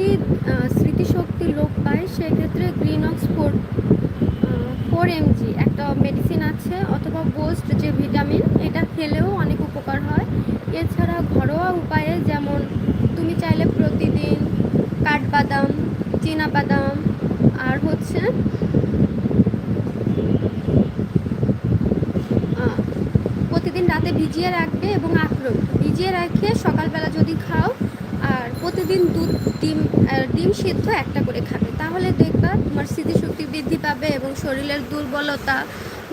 যদি স্মৃতিশক্তি লোপ পায়, সেক্ষেত্রে গ্রিনক্স ফোর ফোর এমজি একটা মেডিসিন আছে অথবা বোস্ট যে ভিটামিন এটা খেলেও অনেক উপকার হয়। এছাড়া ঘরোয়া উপায়ে যেমন, তুমি চাইলে প্রতিদিন কাঠবাদাম বাদাম আর হচ্ছে প্রতিদিন রাতে ভিজিয়ে রাখবে এবং আখরোট ভিজিয়ে রেখে সকালবেলা যদি খাও প্রতিদিন দুধ, ডিম ডিম সিদ্ধ একটা করে খাবে। তাহলে দেখবা তোমার স্মৃতিশক্তি বৃদ্ধি পাবে এবং শরীরের দুর্বলতা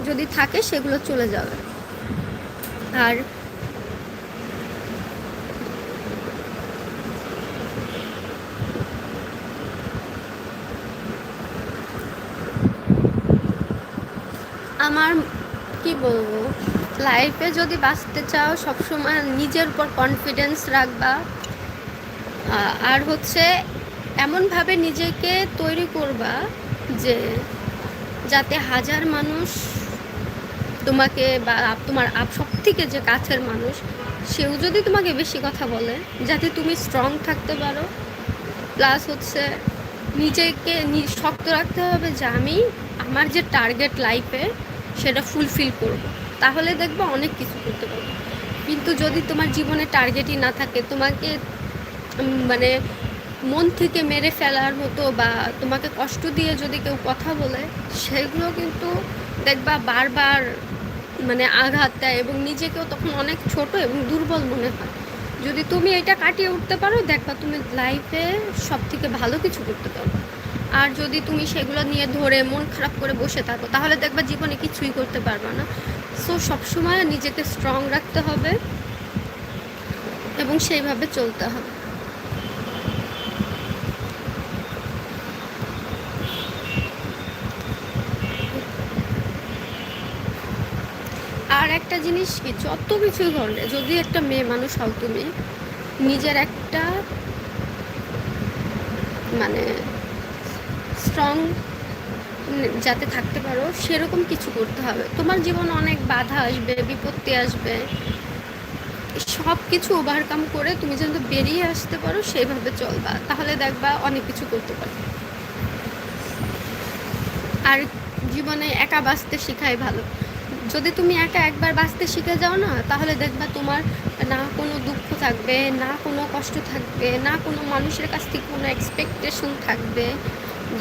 যদি থাকে সেগুলো চলে যাবে। আর আমার কি বলব লাইফে যদি বাঁচতে চাও, সবসময় নিজের উপর কনফিডেন্স রাখবা। আর হচ্ছে এমনভাবে নিজেকে তৈরি করবা যে যাতে হাজার মানুষ তোমাকে বা তোমার আপ সব থেকে যে কাছের মানুষ, সেও যদি তোমাকে বেশি কথা বলে, যাতে তুমি স্ট্রং থাকতে পারো। প্লাস হচ্ছে নিজেকে শক্ত রাখতে হবে যে আমি আমার যে টার্গেট লাইফে সেটা ফুলফিল করব। তাহলে দেখবে অনেক কিছু করতে পারব। কিন্তু যদি তোমার জীবনে টার্গেটই না থাকে, তোমাকে মানে মন থেকে মেরে ফেলার মতো বা তোমাকে কষ্ট দিয়ে যদি কেউ কথা বলে, সেগুলো কিন্তু দেখবা বারবার মানে আঘাত দেয় এবং নিজেকেও তখন অনেক ছোট এবং দুর্বল মনে হয়। যদি তুমি এটা কাটিয়ে উঠতে পারো, দেখবা তুমি লাইফে সব থেকে ভালো কিছু করতে পারো। আর যদি তুমি সেগুলো নিয়ে ধরে মন খারাপ করে বসে থাকো, তাহলে দেখবা জীবনে কিছুই করতে পারবে না। সো সবসময় নিজেকে স্ট্রং রাখতে হবে এবং সেইভাবে চলতে হবে আর একটা জিনিস কি, যত কিছুই করলে যদি একটা মেয়ে মানুষ হও তুমি, নিজের একটা মানে স্ট্রং যাতে থাকতে পারো, সেরকম কিছু করতে হবে। তোমার জীবনে অনেক বাধা আসবে, বিপত্তি আসবে। সব কিছু ওভারকাম করে তুমি যেন বেরিয়ে আসতে পারো, সেইভাবে চলবা। তাহলে দেখবা অনেক কিছু করতে পারবে আর জীবনে একা বাঁচতে শেখাই ভালো। যদি তুমি একা একবার বাঁচতে শিখে যাও না, তাহলে দেখবা তোমার না কোনো দুঃখ থাকবে, না কোনো কষ্ট থাকবে, না কোনো মানুষের কাছ থেকে কোনো এক্সপেকটেশন থাকবে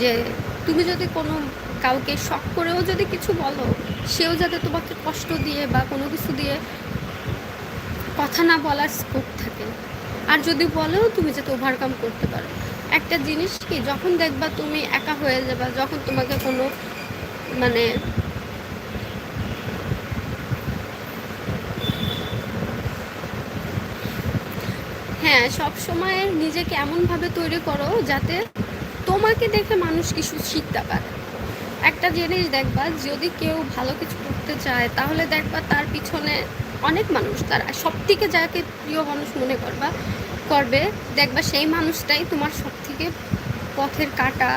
যে তুমি যদি কোনো কাউকে শখ করেও যদি কিছু বলো, সেও যাতে তোমাকে কষ্ট দিয়ে বা কোনো কিছু দিয়ে কথা না বলার স্কোপ থাকে। আর যদি বলেও তুমি যাতে ওভারকাম করতে পারো। একটা জিনিস কি, যখন দেখবা তুমি একা হয়ে যাবা, যখন তোমাকে কোনো মানে হ্যাঁ সব সময় নিজেকে এমনভাবে তৈরি করো যাতে তোমাকে দেখে মানুষ কিছু শিখতে পারে। একটা জিনিস দেখবা, যদি কেউ ভালো কিছু করতে চায়, তাহলে দেখবা তার পিছনে অনেক মানুষ, তার সব থেকে যাকে প্রিয় মানুষ মনে করবা, করবে, দেখবা সেই মানুষটাই তোমার সব থেকে পথের কাটা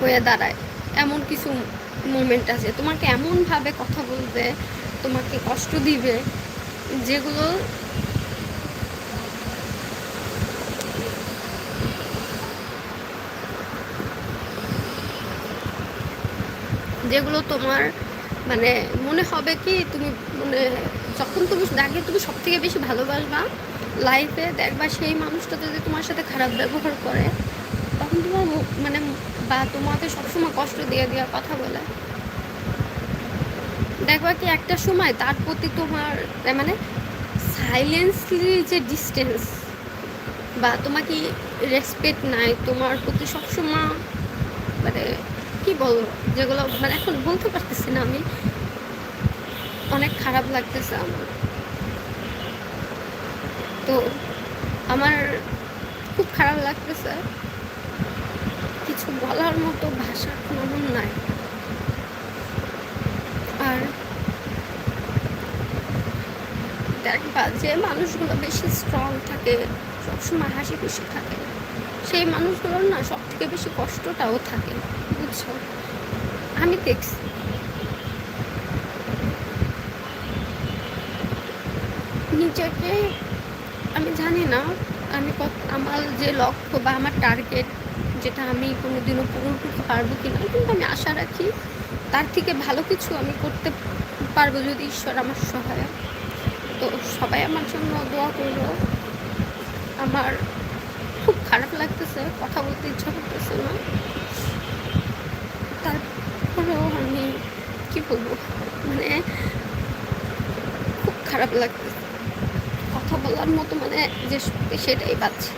হয়ে দাঁড়ায়। এমন কিছু মোমেন্ট আছে। তোমাকে এমনভাবে কথা বলবে, তোমাকে কষ্ট দিবে, যেগুলো যেগুলো তোমার মানে মনে হবে কি তুমি মানে যখন তুমি যাকে তুমি সব থেকে বেশি ভালোবাসবা লাইফে দেখবা সেই মানুষটা যদি তোমার সাথে খারাপ ব্যবহার করে, তখন তোমার মানে বা তোমাকে সবসময় কষ্ট দিয়ে দেওয়ার কথা বলে। দেখবা কি একটা সময় তার প্রতি তোমার মানে সাইলেন্সলি যে ডিস্টেন্স বা তোমাকে রেসপেক্ট নাই, তোমার প্রতি সবসময় কি বলব? যেগুলো মানে এখন বলতে পারতেছি না আমি। অনেক খারাপ লাগতেছে আমার। তো আমার খুব খারাপ লাগতেছে। কিছু বলার মতো ভাষা কোনো নাই। আর দেখবা যে মানুষগুলো বেশি স্ট্রং থাকে, সবসময় হাসি খুশি থাকে। সেই মানুষগুলোর না সব থেকে বেশি কষ্টটাও থাকে। বুঝছ আমি দেখছি। নিজেকে, আমি জানি না, আমি কত আমার যে লক্ষ্য বা আমার টার্গেট যেটা আমি কোনোদিনও পূরণ করতে পারব কি না কিন্তু আমি আশা রাখি তার থেকে ভালো কিছু আমি করতে পারব যদি ঈশ্বর আমার সহায় তো সবাই আমার জন্য দোয়া করল। আমার খুব খারাপ লাগতেছে, কথা বলতে ইচ্ছা করতেছে না। তারপরেও আমি কি বলব? মানে খুব খারাপ লাগতেছে। কথা বলার মতো মানে যে সেটাই পাচ্ছি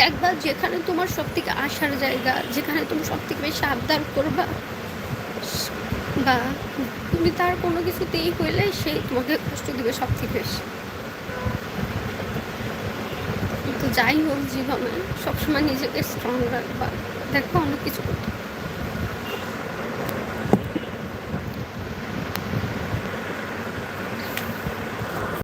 দেখবা যেখানে তোমার সব থেকে আসার জায়গা, যেখানে তুমি সব থেকে বেশি আবদার করবা, বা তুমি তার কোনো কিছুতেই হইলে সেই তোমাকে কষ্ট দিবে সব থেকে বেশি। তো যাই হোক জীবনে সবসময় নিজেকে স্ট্রং রাখবা। দেখো অনেক কিছু করতে